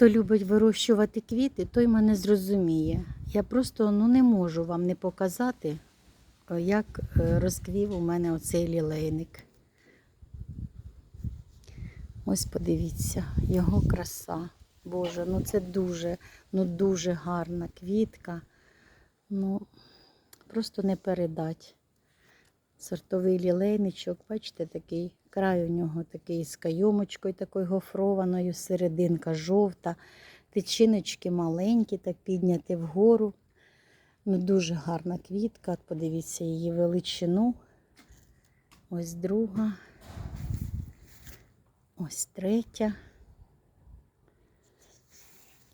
Хто любить вирощувати квіти, той мене зрозуміє. Я просто ну, не можу вам не показати, е, як е, розквів у мене оцей лілейник. Ось подивіться, його краса. Боже, ну це дуже, ну дуже гарна квітка. Ну, просто не передать. Сортовий лілейничок, бачите, такий край у нього такий з кайомочкою такою гофрованою, серединка жовта, тичиночки маленькі, так підняті вгору. Ну, дуже гарна квітка. Подивіться її величину. Ось друга. Ось третя.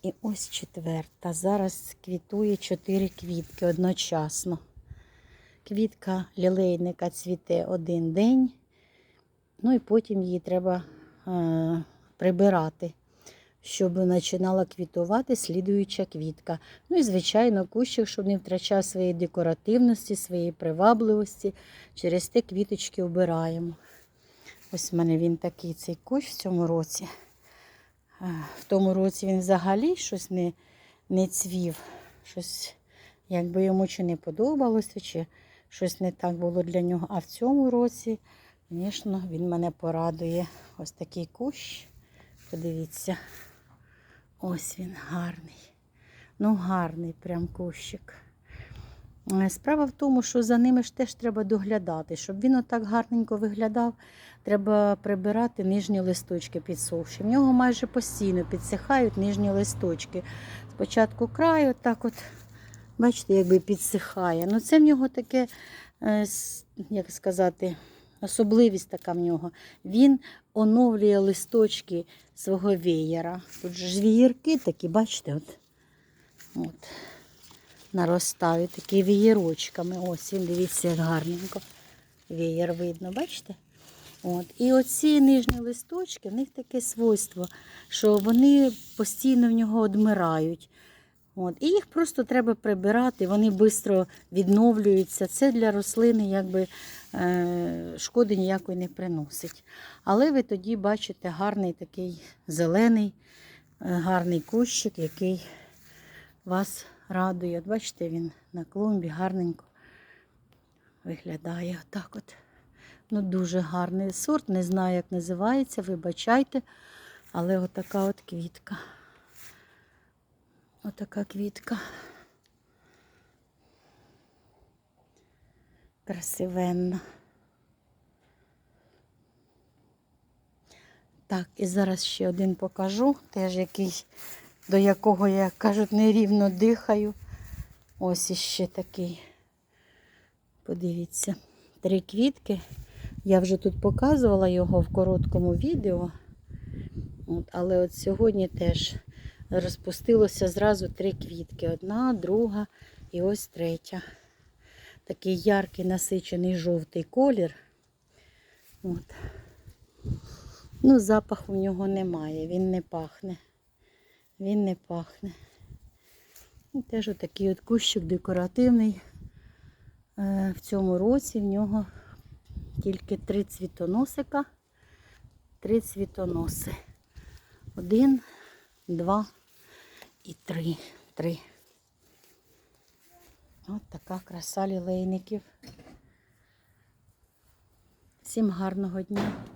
І ось четверта. Зараз квітує чотири квітки одночасно. Квітка лілейника цвіте один день, ну і потім її треба е, прибирати, щоб починала квітувати слідуюча квітка. Ну і, звичайно, кущик, щоб не втрачав своєї декоративності, своєї привабливості. Через те квіточки обираємо. Ось в мене він такий цей кущ в цьому році. Е, В тому році він взагалі щось не, не цвів, щось якби йому чи не подобалося, чи щось не так було для нього. А в цьому році, звісно, він мене порадує. Ось такий кущ. Подивіться. Ось він гарний. Ну, гарний прям кущик. Е, Справа в тому, що за ними ж теж треба доглядати. Щоб він отак гарненько виглядав, треба прибирати нижні листочки підсохші. В нього майже постійно підсихають нижні листочки. Спочатку край, отак от, бачите, якби підсихає. Ну це в нього таке, е, як сказати, особливість така в нього. Він оновлює листочки свого веєра. Тут ж вієрки такі, бачите, от. от наростають такі вієрочками. Ось він, дивіться, як гарненько. Веєр видно, бачите? От. І оці нижні листочки, в них таке свойство, що вони постійно в нього одмирають. От. І їх просто треба прибирати, вони швидко відновлюються. Це для рослини якби, е, шкоди ніякої не приносить. Але ви тоді бачите гарний такий зелений, е, гарний кущик, який вас радує. От бачите, він на клумбі гарненько виглядає. Отак от. Ну, дуже гарний сорт. Не знаю, як називається, вибачайте. Але отака от квітка. Отака квітка. Красивенна. Так, і зараз ще один покажу, теж який, до якого я, як кажуть, нерівно дихаю. Ось іще такий. Подивіться, три квітки. Я вже тут показувала його в короткому відео. От, але от сьогодні теж розпустилося зразу три квітки. Одна, друга і ось третя. Такий яркий насичений жовтий колір. От. Ну, запаху в нього немає, він не пахне. Він не пахне. І теж отакий от кущик декоративний. Е, В цьому році в нього тільки три цвітоносика, три цвітоноси. Один, два і три. Три. От така краса лілейників. Всім гарного дня.